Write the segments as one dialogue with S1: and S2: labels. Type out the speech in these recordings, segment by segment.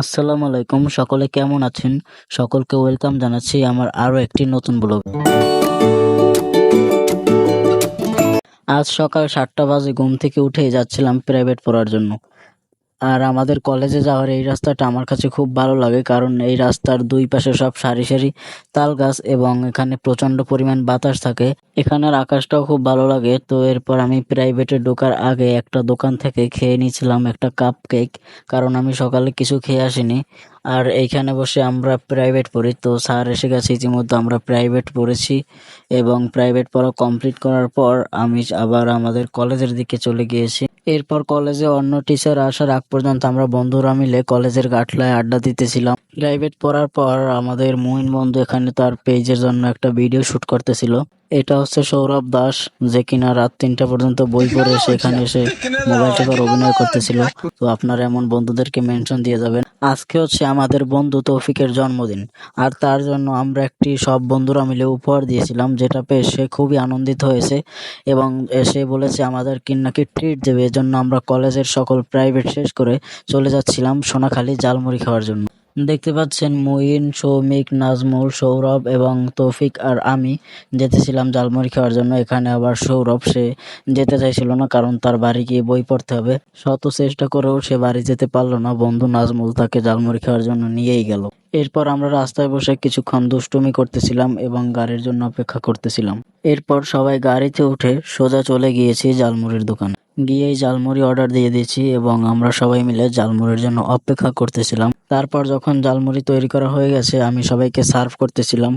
S1: আসসালামু আলাইকুম। সকলে কেমন আছেন? সকলকে ওয়েলকাম জানাচ্ছি আমার আরও একটি নতুন ব্লগ। আজ সকাল সাতটা বাজে, ঘুম থেকে উঠে যাচ্ছিলাম প্রাইভেট পড়ার জন্য। আর আমাদের কলেজে যাওয়ার এই রাস্তাটা আমার কাছে খুব ভালো লাগে, কারণ এই রাস্তার দুই পাশে সব সারি সারি তাল গাছ এবং এখানে প্রচণ্ড পরিমাণ বাতাস থাকে। এখানের আকাশটাও খুব ভালো লাগে। তো এরপর আমি প্রাইভেটে ঢোকার আগে একটা দোকান থেকে খেয়ে নিয়েছিলাম একটা কাপ কেক কারণ আমি সকালে কিছু খেয়ে আসিনি। আর এইখানে বসে আমরা প্রাইভেট পড়ি। তো স্যার এসে গেছে, ইতিমধ্যে আমরা প্রাইভেট পড়েছি এবং প্রাইভেট পড়া কমপ্লিট করার পর আমি আবার আমাদের কলেজের দিকে চলে গিয়েছি। এরপর কলেজে অন্য টিচার আসার আগ পর্যন্ত আমরা বন্ধুরা মিলে কলেজের গাঠলায় আড্ডা দিতেছিলাম। প্রাইভেট পড়ার পর আমাদের মুহিন বন্ধু এখানে তার পেজের জন্য একটা ভিডিও শুট করতেছিল। এটা হচ্ছে সৌরভ দাস যে কিনা রাত তিনটা পর্যন্ত বই পড়ে সেখানে এসে মোবাইল টেপার অভিনয় করতেছিল। তো আপনারা এমন বন্ধুদেরকে মেনশন দিয়ে যাবেন। আজকে হচ্ছে আমাদের বন্ধু তৌফিকের জন্মদিন। আর তার জন্য আমরা একটি সব বন্ধুরা মিলে উপহার দিয়েছিলাম যেটা পেয়ে সে খুবই আনন্দিত হয়েছে। এবং সে বলেছে আমাদের কি নাকি ট্রিট দেবে। এজন্য আমরা কলেজের সকল প্রাইভেট শেষ করে চলে যাচ্ছিলাম সোনাখালী জালমুড়ি খাওয়ার জন্য। দেখতে পাচ্ছেন মুইন, সৌমিক, নাজমুল, সৌরভ এবং তৌফিক আর আমি যেতেছিলাম জালমুড়ি খাওয়ার জন্য। এখানে আবার সৌরভ, সে যেতে চাইছিল না কারণ তার বাড়ি গিয়ে বই পড়তে হবে। শত চেষ্টা করেও সে বাড়ি যেতে পারল না। বন্ধু নাজমুল তাকে জালমুড়ি খাওয়ার জন্য নিয়েই গেল। এরপর আমরা রাস্তায় বসে কিছুক্ষণ দুষ্টুমি করতেছিলাম এবং গাড়ির জন্য অপেক্ষা করতেছিলাম। এরপর সবাই গাড়িতে উঠে সোজা চলে গিয়েছি জালমুড়ির দোকানে। গিয়েই জালমুড়ি অর্ডার দিয়ে দিয়েছি এবং আমরা সবাই মিলে জালমুড়ির জন্য অপেক্ষা করতেছিলাম। তারপর যখন জালমুড়ি তৈরি করা হয়ে গেছে, আমি সবাইকে সার্ভ করতেছিলাম।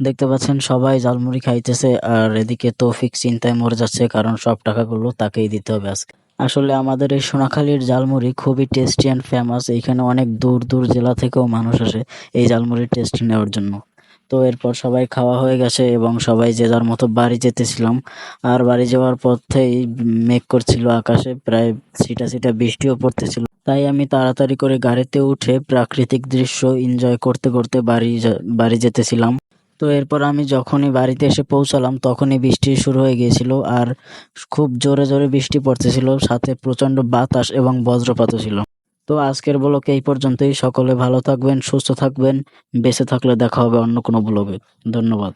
S1: দেখতে পাচ্ছেন সবাই জালমুড়ি খাইতেছে আর এদিকে তৌফিক চিন্তায় মরে যাচ্ছে কারণ সব টাকাগুলো তাকেই দিতে হবে আজকে। আসলে আমাদের এই সোনাখালীর জালমুড়ি খুবই টেস্টি অ্যান্ড ফেমাস এইখানে অনেক দূর দূর জেলা থেকেও মানুষ আসে এই জালমুড়ির টেস্ট নেওয়ার জন্য। তো এরপর সবাই খাওয়া হয়ে গেছে এবং সবাই যে যার মতো বাড়ি যেতেছিলাম। আর বাড়ি যাওয়ার পথেই মেঘ করছিল আকাশে, প্রায় ছিটা ছিটা বৃষ্টিও পড়তেছিল। তাই আমি তাড়াতাড়ি করে গাড়িতে উঠে প্রাকৃতিক দৃশ্য এনজয় করতে করতে বাড়ি বাড়ি যেতেছিলাম। তো এরপর আমি যখনই বাড়িতে এসে পৌঁছালাম, তখনই বৃষ্টি শুরু হয়ে গিয়েছিল আর খুব জোরে জোরে বৃষ্টি পড়তেছিল, সাথে প্রচণ্ড বাতাস এবং বজ্রপাতও ছিল। তো আজকের ব্লগে এই পর্যন্তই। সকলে ভালো থাকবেন, সুস্থ থাকবেন। বেঁচে থাকলে দেখা হবে অন্য কোনো ব্লগে। ধন্যবাদ।